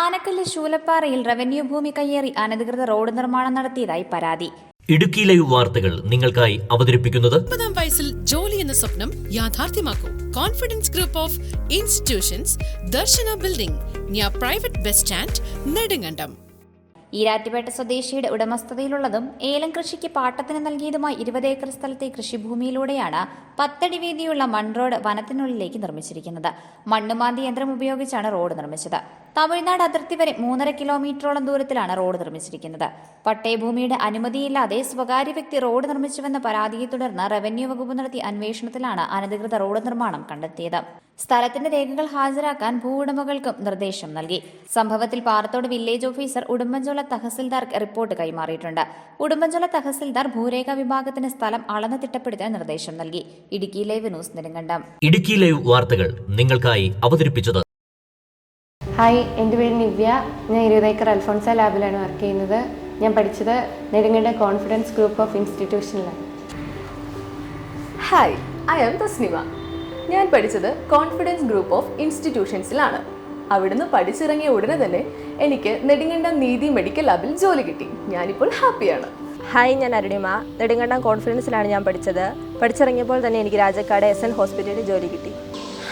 Anakkallu ശൂലപ്പാറയിൽ revenue ഭൂമി കയ്യേറി അനധികൃത റോഡ് നിർമ്മാണം നടത്തിയതായി പരാതി. ഇടുക്കി ലൈവ് വാർത്തകൾ നിങ്ങൾക്കായി അവതരിപ്പിക്കുന്നത് മുപ്പതാം വയസ്സിൽ ജോലി എന്ന സ്വപ്നം യാഥാർത്ഥ്യമാക്കൂ. Confidence group of institutions Darshana building near private bus stand Nedumkandam. Erattupetta സ്വദേശിയുടെ ഉടമസ്ഥതയിലുള്ളതും ഏലം കൃഷിക്ക് പാട്ടത്തിന് നൽകിയതുമായി ഇരുപത് ഏക്കർ സ്ഥലത്തെ കൃഷിഭൂമിയിലൂടെയാണ് പത്തടി വീതിയുള്ള മൺറോഡ് വനത്തിനുള്ളിലേക്ക് നിർമ്മിച്ചിരിക്കുന്നത്. മണ്ണുമാന്തി യന്ത്രം ഉപയോഗിച്ചാണ് റോഡ് നിർമ്മിച്ചത്. തമിഴ്നാട് അതിർത്തി വരെ മൂന്നര കിലോമീറ്ററോളം ദൂരത്തിലാണ് റോഡ് നിർമ്മിച്ചിരിക്കുന്നത്. പട്ടയഭൂമിയുടെ അനുമതിയില്ലാതെ സ്വകാര്യ വ്യക്തി റോഡ് നിർമ്മിച്ചുവെന്ന പരാതിയെ തുടർന്ന് റവന്യൂ വകുപ്പ് നടത്തിയ അന്വേഷണത്തിലാണ് അനധികൃത റോഡ് നിർമ്മാണം കണ്ടെത്തിയത്. സ്ഥലത്തിന്റെ രേഖകൾ ഹാജരാക്കാൻ ഭൂവുടമകൾക്കും നിർദ്ദേശം നൽകി. സംഭവത്തിൽ പാറത്തോട് വില്ലേജ് ഓഫീസർ ഉടുമ്പൻചോല തഹസിൽദാർക്ക് റിപ്പോർട്ട് കൈമാറിയിട്ടുണ്ട്. ഉടുമ്പൻചോല തഹസിൽദാർ ഭൂരേഖ വിഭാഗത്തിന് സ്ഥലം അളന്ന് തിട്ടപ്പെടുത്താൻ നിർദ്ദേശം നൽകി. Idukki live news Nedumkandam. Idukki live വാർത്തകൾ നിങ്ങൾക്കായി അവതരിപ്പിച്ചത് ഹായ് എന്റെ പേര് നിവ്യ. ഞാൻ ഇരുപത് ഏക്കർ അൽഫോൺസ ലാബിലാണ് വർക്ക് ചെയ്യുന്നത്. ഞാൻ പഠിച്ചത് Nedumkandam confidence group of ഇൻസ്റ്റിറ്റ്യൂഷനിലാണ്. Hi I am Tasnima. ഞാൻ പഠിച്ചത് കോൺഫിഡൻസ് ഗ്രൂപ്പ് ഓഫ് ഇൻസ്റ്റിറ്റ്യൂഷൻസിലാണ്. അവിടുന്ന് പഠിച്ചിറങ്ങിയ ഉടനെ തന്നെ എനിക്ക് നെടുങ്കണ്ടം നീതി മെഡിക്കൽ ലാബിൽ ജോലി കിട്ടി. ഞാനിപ്പോൾ ഹാപ്പിയാണ്. ഹായ് ഞാൻ അരുണിമ. നെടുങ്കണ്ടം കോൺഫിഡൻസിലാണ് ഞാൻ പഠിച്ചത്. പഠിച്ചിറങ്ങിയപ്പോൾ തന്നെ എനിക്ക് രാജക്കാട് എസ് എൻ ഹോസ്പിറ്റലിൽ ജോലി കിട്ടി.